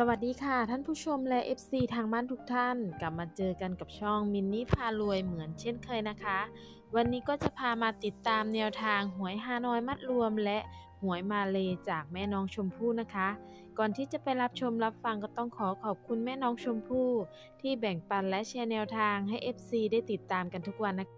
สวัสดีค่ะ ท่านผู้ชมและ FC ทางบ้านทุกท่าน กลับมาเจอกันกับช่องมินนี่พารวยเหมือนเช่นเคยนะคะ วันนี้ก็จะพามาติดตามแนวทางหวยฮานอยมัดรวม และหวยมาเลจากแม่น้องชมพู่นะคะ ก่อนที่จะไปรับชมรับฟังก็ต้องขอขอบคุณแม่น้องชมพู่ที่แบ่งปันและแชร์แนวทางให้ FC ได้ติดตามกันทุกวันนะคะ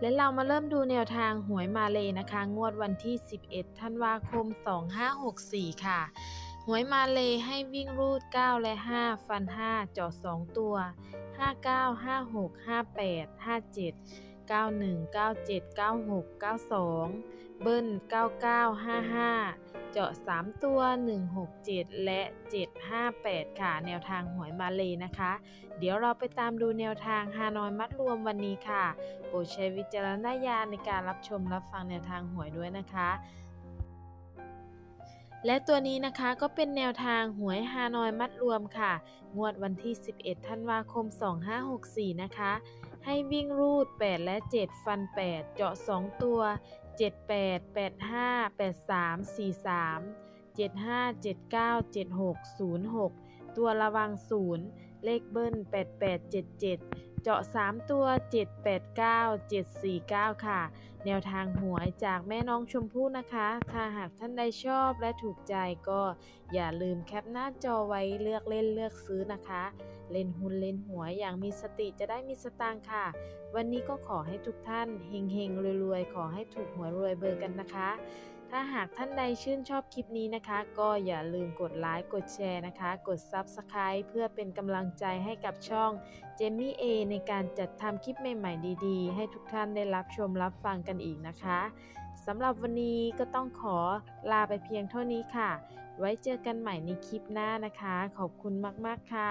และเรามาเริ่มดูแนวทางหวยมาเลยนะคะ งวดวันที่ 11 ธันวาคม 2564 ค่ะ หวยมาเลยให้วิ่งรูด 9 และ 5 ฟัน 5 จอด 2 ตัว 59 56 58 57 91 97 96 92 เบิ้ล 99 55 เจาะ 3 ตัว 167 และ 758 ค่ะ แนวทางหวยมาเลยนะคะ เดี๋ยวเราไปตามดูแนวทางฮานอยมัดรวมวันนี้ค่ะ โปรดใช้วิจารณญาณในการรับชมรับฟังแนวทางหวยด้วยนะคะและตัวนี้นะคะก็เป็นแนวทางหวยฮานอยมัดรวมค่ะ งวดวันที่ 11 ธันวาคม 2564 นะคะ ให้วิ่งรูด 8 และ 7 ฟัน 8 เจาะ 2 ตัว 78 85 83 43 75 79 76 06 ตัวระวัง 0 เลขเบิ้ล 8877 เจาะ 3 ตัว 789 749 ค่ะ แนวทางหวยจากแม่น้องชมพู่นะคะ ถ้าหากท่านใดชอบและถูกใจก็อย่าลืมแคปหน้าจอไว้เลือกเล่นเลือกซื้อนะคะ เล่นหุ้นเล่นหวยอย่างมีสติจะได้มีสตางค์ค่ะ วันนี้ก็ขอให้ทุกท่านเฮงๆรวยๆ ขอให้ถูกหวยรวยเบอร์กันนะคะ ถ้าหากท่านใดชื่นชอบคลิปนี้นะคะ ก็อย่าลืมกดไลค์ กดแชร์นะคะ กด Subscribe เพื่อเป็นกำลังใจให้กับช่องเจมี่เอในการจัดทำคลิปใหม่ๆ ดีๆ ให้ทุกท่านได้รับชมรับฟังกันอีกนะคะสำหรับวันนี้ก็ต้องขอลาไปเพียงเท่านี้ค่ะ ไว้เจอกันใหม่ในคลิปหน้านะคะ ขอบคุณมากๆค่ะ